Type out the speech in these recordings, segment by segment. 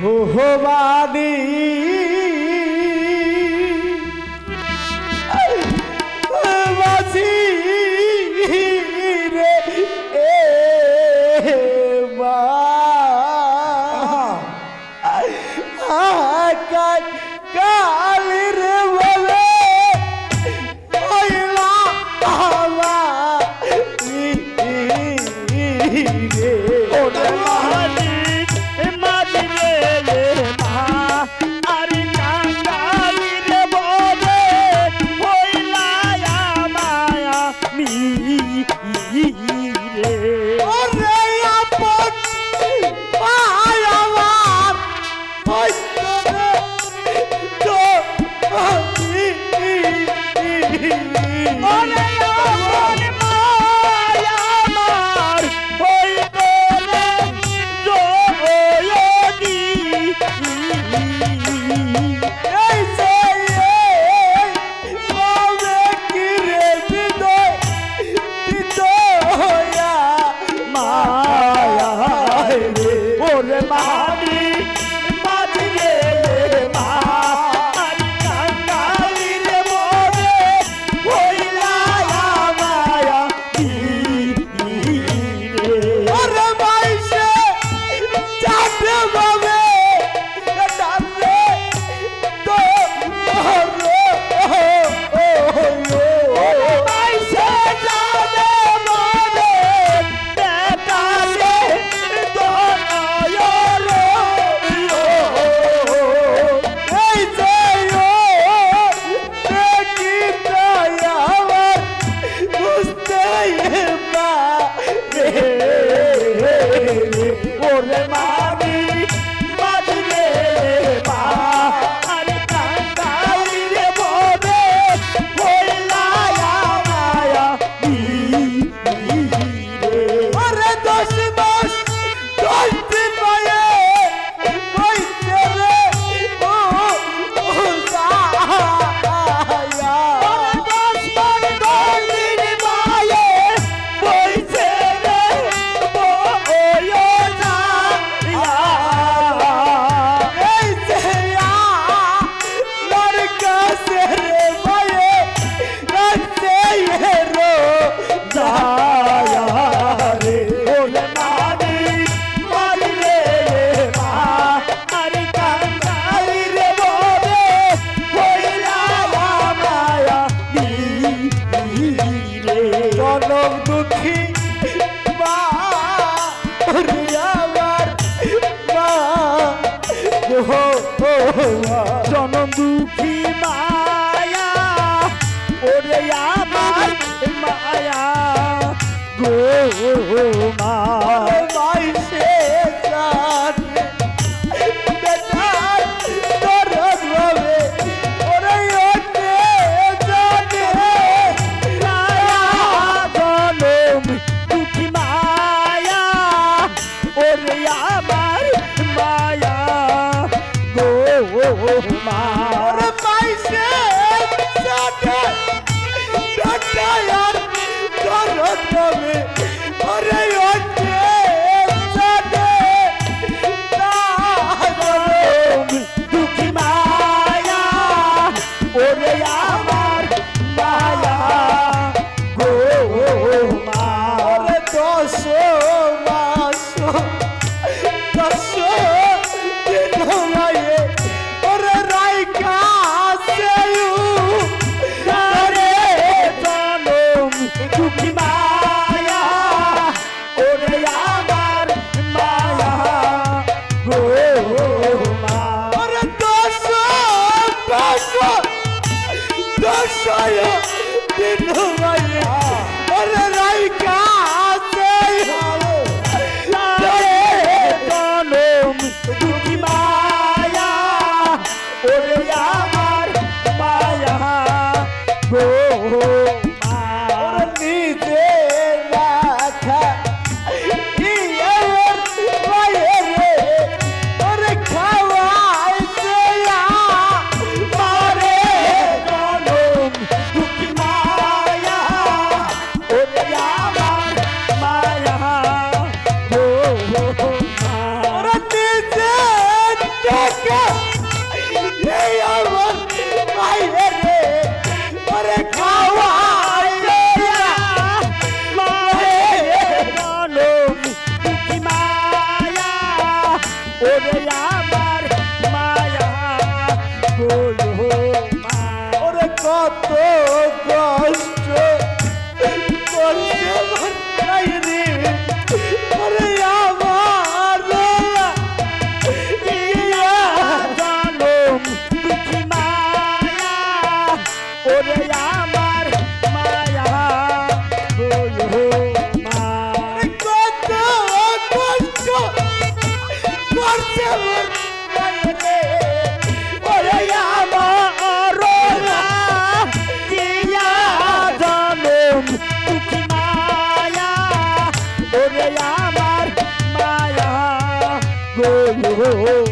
ভুবাদী আমি ওরে মা জনম দুঃখী মায়া ওরে আমার মায়া গো মা। love me. বন্ধু Bebé oh.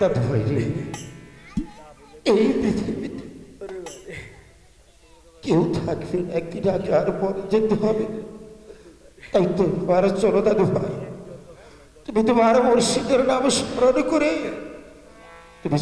তা ধরে এই পৃথিবীতে কেউ থাকবে একদিন আগে আর পরে যেতে হবে। তাই তোমার চলো দাদু ভাই, তুমি তোমার মুর্শিদের নাম স্মরণ করে তুমি